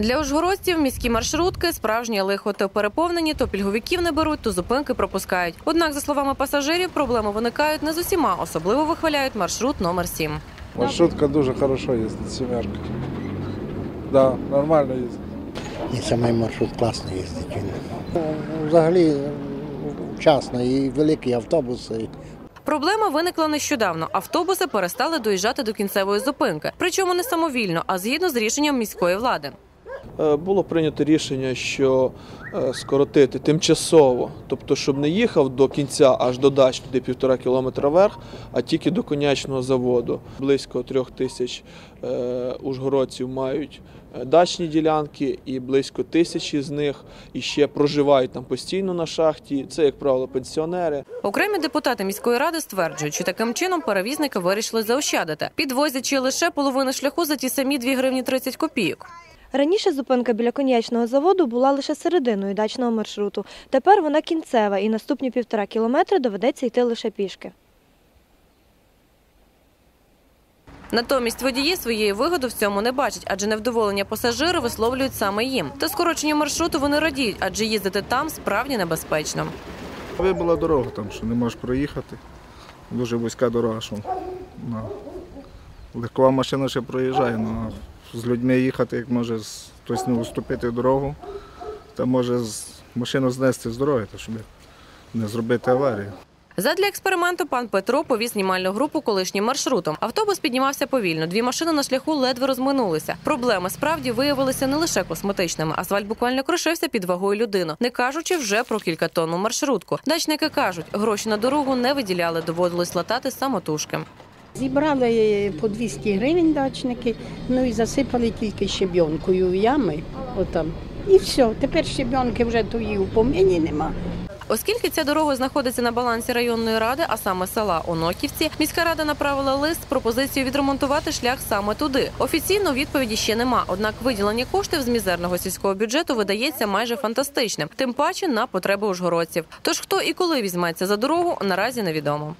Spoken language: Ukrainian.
Для ужгородців міські маршрутки справжнє лихо то переповнені, то пільговиків не беруть, то зупинки пропускають. Однак, за словами пасажирів, проблеми виникають не з усіма. Особливо вихваляють маршрут номер 7. Маршрутка дуже хорошо їздить, сімерка. Да, нормально їздить. І самий маршрут класно їздить. Він. Ну, Взагалі вчасно і великі автобуси. Проблема виникла нещодавно. Автобуси перестали доїжджати до кінцевої зупинки, причому не самовільно, а згідно з рішенням міської влади. Е, було прийнято рішення, що е, скоротити тимчасово, тобто, щоб не їхав до кінця аж до дач туди півтора кілометра вверх, а тільки до конячного заводу. Близько трьох тисяч е, ужгородців мають дачні ділянки, і близько тисячі з них іще проживають там постійно на шахті. Це, як правило, пенсіонери. Окремі депутати міської ради стверджують, що таким чином перевізники вирішили заощадити, підвозячи лише половину шляху за ті самі 2 гривні 30 копійок. Раніше зупинка біля коньячного заводу була лише серединою дачного маршруту. Тепер вона кінцева і наступні півтора кілометри доведеться йти лише пішки. Натомість водії своєї вигоди в цьому не бачать, адже невдоволення пасажири висловлюють саме їм. Та скороченню маршруту вони радіють, адже їздити там справді небезпечно. Вибила дорога там, що не можеш проїхати. Дуже вузька дорога, що легкова машина ще проїжджає, ну, а з людьми їхати, як може хтось не уступити дорогу, та може машину знести з дороги, щоб не зробити аварію. Задля експерименту пан Петро повіз знімальну групу колишнім маршрутом. Автобус піднімався повільно. Дві машини на шляху ледве розминулися. Проблеми справді виявилися не лише косметичними. Асфальт буквально крушився під вагою людини, не кажучи вже про кількатонну маршрутку. Дачники кажуть, гроші на дорогу не виділяли, доводилось латати самотужки. Зібрали по 200 гривень дачники, ну і засипали тільки щебінкою в ями. Отам. І все. Тепер щебінки вже тої у поміні нема. Оскільки ця дорога знаходиться на балансі районної ради, а саме села Оноківці, міська рада направила лист з пропозицією відремонтувати шлях саме туди. Офіційно відповіді ще нема. Однак виділення коштів з мізерного сільського бюджету видається майже фантастичним, тим паче на потреби ужгородців. Тож хто і коли візьметься за дорогу, наразі невідомо.